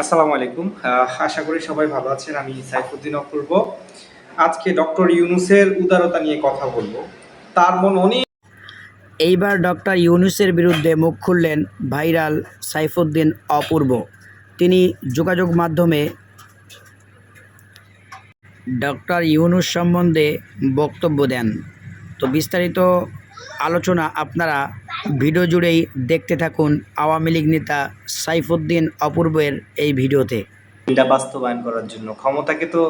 আসসালামু আলাইকুম। আশা করি সবাই ভালো আছেন, আমি সাইফুদ্দিন অপূর্ব। আজকে ডক্টর ইউনুসের উদারতা নিয়ে কথা বলব। তার মন অনেক এইবার ডক্টর ইউনুসের বিরুদ্ধে মুখ খুললেন ভাইরাল সাইফুদ্দিন অপূর্ব। তিনি যোগাযোগ মাধ্যমে ডক্টর ইউনুস সম্বন্ধে বক্তব্য দেন। তো বিস্তারিত আলোচনা আপনারা ভিডিও জুড়েই দেখতে থাকুন আওয়ামী লীগ নেতা সাইফুদ্দিন অপূর্বের এই ভিডিওতে। এটা বাস্তবায়ন করার জন্য। ক্ষমতাকে তো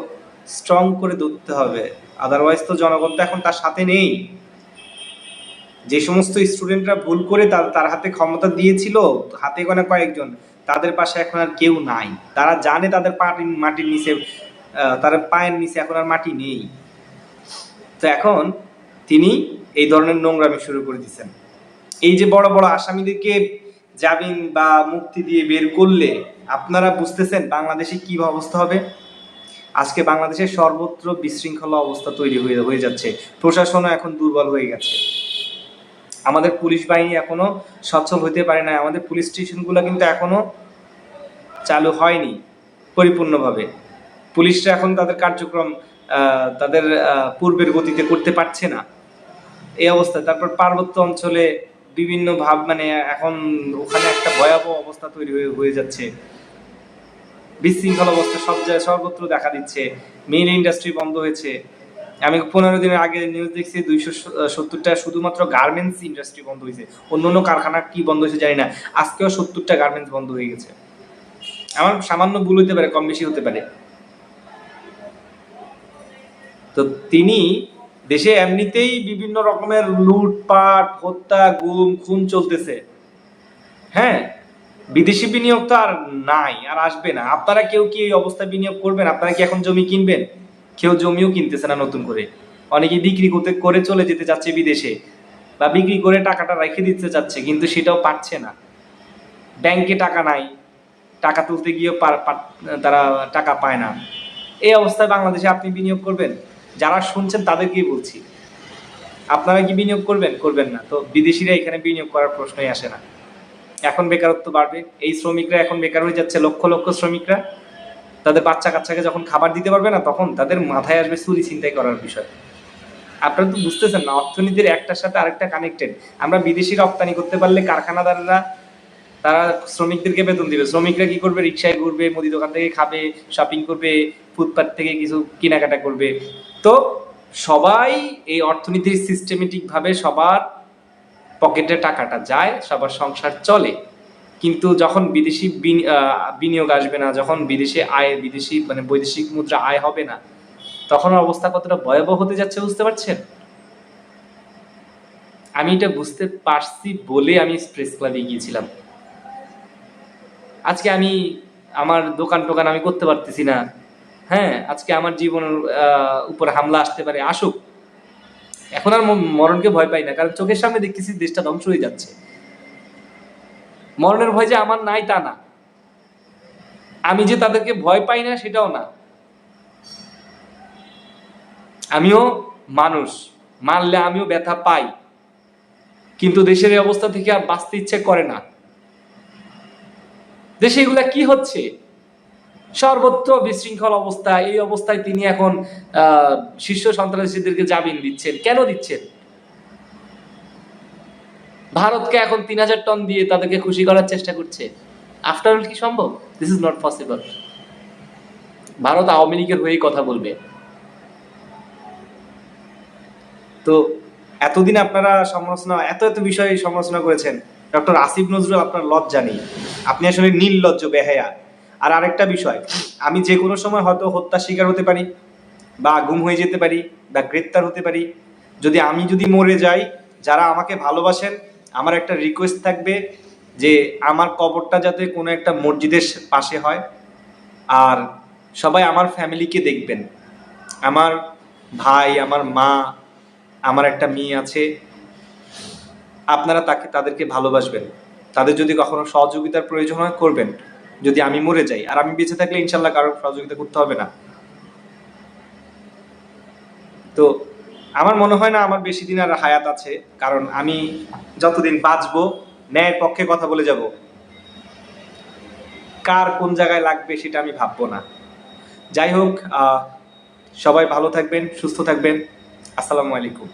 স্ট্রং করে ধরতে হবে। আদারওয়াইজ তো জনগণ তো এখন তার সাথে নেই। যে সমস্ত স্টুডেন্টরা ভুল করে তার তার হাতে ক্ষমতা দিয়েছিল, হাতে গোনা কয়েকজন, তাদের পাশে এখন আর কেউ নাই। তারা জানে তাদের মাটির নিচে তার পায়ের নিচে এখন আর মাটি নেই। তো এখন তিনি এই ধরনের নোংরামি শুরু করে দিচ্ছেন এই যে বড় বড় আসামিদেরকে জামিন বা মুক্তি দিয়ে বের করলে আপনারা বুঝতেছেন বাংলাদেশে কি অবস্থা হবে? আজকে বাংলাদেশের সর্বত্র বিশৃঙ্খলা অবস্থা তৈরি হয়ে হয়ে যাচ্ছে। প্রশাসনও এখন দুর্বল হয়ে গেছে। আমাদের পুলিশ বাহিনী এখনও সচ্ছল হতে পারে না আমাদের পুলিশ স্টেশনগুলো কিন্তু এখনও চালু হয়নি পরিপূর্ণভাবে। পুলিশরা এখন তাদের কার্যক্রম তাদের পূর্বের গতিতে করতে পারছে না। এই অবস্থা। তারপর পার্বত্য অঞ্চলে বিভিন্ন ভাব মানে এখন ওখানে একটা ভয়াবহ অবস্থা তৈরি হয়ে হয়ে যাচ্ছে। বিশৃঙ্খল অবস্থা সব জায়গায় সর্বত্র দেখা দিচ্ছে। মেইন ইন্ডাস্ট্রি বন্ধ হয়েছে। আমি পনেরো দিনের আগে নিউজ দেখছি, দুইশো সত্তরটা শুধুমাত্র গার্মেন্টস ইন্ডাস্ট্রি বন্ধ হয়েছে। অন্য অন্য কারখানা কি বন্ধ হয়েছে জানি না। আজকেও সত্তরটা গার্মেন্টস বন্ধ হয়ে গেছে। আমার সামান্য ভুল হতে পারে, কম বেশি হতে পারে। তো তিনি দেশে এমনিতেই বিভিন্ন রকমের লুটপাট, হত্যা, গুম, খুন চলতেছে। হ্যাঁ বিদেশি বিনিয়োগ তো আর নাই, আর আসবে না। আপনারা কেউ কি এই অবস্থায় বিনিয়োগ করবেন? আপনারা কি এখন জমি কিনবেন? কেউ জমিও কিনতেছে না নতুন করে। অনেকে বিক্রি করতে, করে চলে যেতে যাচ্ছে বিদেশে, বা বিক্রি করে টাকাটা রেখে দিতে যাচ্ছে, কিন্তু সেটাও পাচ্ছে না। ব্যাংকে টাকা নাই, টাকা তুলতে পার- তারা টাকা পায় না। এই অবস্থায় বাংলাদেশে আপনি বিনিয়োগ করবেন? যারা শুনছেন তাদেরকেই বলছি, আপনারা কি বিনিয়োগ করবেন? করবেন না। তো বিদেশিরা এখানে বিনিয়োগ করার প্রশ্নই আসে না। এখন বেকারত্ব বাড়বে, এই শ্রমিকরা এখন বেকার হয়ে যাচ্ছে, লক্ষ লক্ষ শ্রমিকরা। তাদের বাচ্চা কাচ্চাকে যখন খাবার দিতে পারবে না, তখন তাদের মাথায় আসবে চুরি চিন্তাই করার বিষয়। আপনারা তো বুঝতেছেন না, অর্থনীতির একটার সাথে আরেকটা কানেক্টেড আমরা বিদেশি রপ্তানি করতে পারলে কারখানাদাররা তারা শ্রমিকদেরকে বেতন দিবে। শ্রমিকরা কি করবে? রিক্সায় ঘুরবে, মুদি দোকান থেকে খাবে শপিং করবে ফুটপাথ থেকে কিছু কেনাকাটা করবে। তো সবাই এই অর্থনীতির সিস্টেমেটিক ভাবে সবার পকেটে টাকাটা যায়, সবার সংসার চলে। কিন্তু যখন বিদেশি বিনিয়োগ আসবে না, যখন বিদেশে আয়, বিদেশি মানে বৈদেশিক মুদ্রা আয় হবে না, তখন অবস্থা কতটা ভয়াবহ হতে যাচ্ছে বুঝতে পারছেন? আমি এটা বুঝতে পারছি বলে আমি প্রেস ক্লাবে গিয়েছিলাম। আজকে আমি আমার দোকান টোকান আমি করতে পারতেছি না। হ্যাঁ আজকে আমার জীবনের উপর হামলা আসতে পারে, আসুক। এখন আর মরণকে ভয় পাই না, কারণ চোখের সামনে দেখতেছি দেশটা ধ্বংস হয়ে যাচ্ছে। মরণের ভয় যে আমার নাই তা না। আমি যে তাদেরকে ভয় পাই না, সেটাও না। আমিও মানুষ মারলে আমিও ব্যথা পাই। কিন্তু দেশের এই অবস্থা থেকে আর বাঁচতে ইচ্ছে করে না। দেশে এগুলা কি হচ্ছে? সর্বত্র বিশৃঙ্খল অবস্থা, এই অবস্থায় তিনি এখন শীর্ষ সন্ত্রাসীদেরকে জামিন দিচ্ছেন। কেন দিচ্ছেন? ভারতকে এখন তিন হাজার টন দিয়ে তাদেরকে খুশি করার চেষ্টা করছে। আফটার অল কি সম্ভব? This is not possible Bharat Awami লীগের হয়েই কথা বলবে। তো এতদিন আপনারা সমালোচনা, এত এত বিষয়ে সমালোচনা করেছেন। ডক্টর আসিফ নজরুল আপনার লজ্জা নেই। আপনি আসলে নির্লজ্জ, বেহায়া। আর আরেকটা বিষয়, আমি যে কোনো সময় হয়তো হত্যার শিকার হতে পারি, বা গুম হয়ে যেতে পারি, বা গ্রেপ্তার হতে পারি। যদি আমি যদি মরে যাই, যারা আমাকে ভালোবাসেন, আমার একটা রিকোয়েস্ট থাকবে যে আমার কবরটা যাতে কোনো একটা মসজিদের পাশে হয়। আর সবাই আমার ফ্যামিলিকে দেখবেন। আমার ভাই, আমার মা আমার একটা মেয়ে আছে, আপনারা তাকে, তাদেরকে ভালোবাসবেন। তাদের যদি কখনো সহযোগিতার প্রয়োজন হয়, করবেন। যদি আমি মরে যাই, আর আমি বেঁচে থাকলে ইনশাল্লাহ কারোর সহযোগিতা করতে হবে না। তো আমার মনে হয় না আমার বেশি দিন আর হায়াত আছে, কারণ আমি যতদিন বাঁচবো, ন্যায়ের পক্ষে কথা বলে যাব। কার কোন জায়গায় লাগবে সেটা আমি ভাববো না। যাই হোক সবাই ভালো থাকবেন, সুস্থ থাকবেন। আসসালামু আলাইকুম।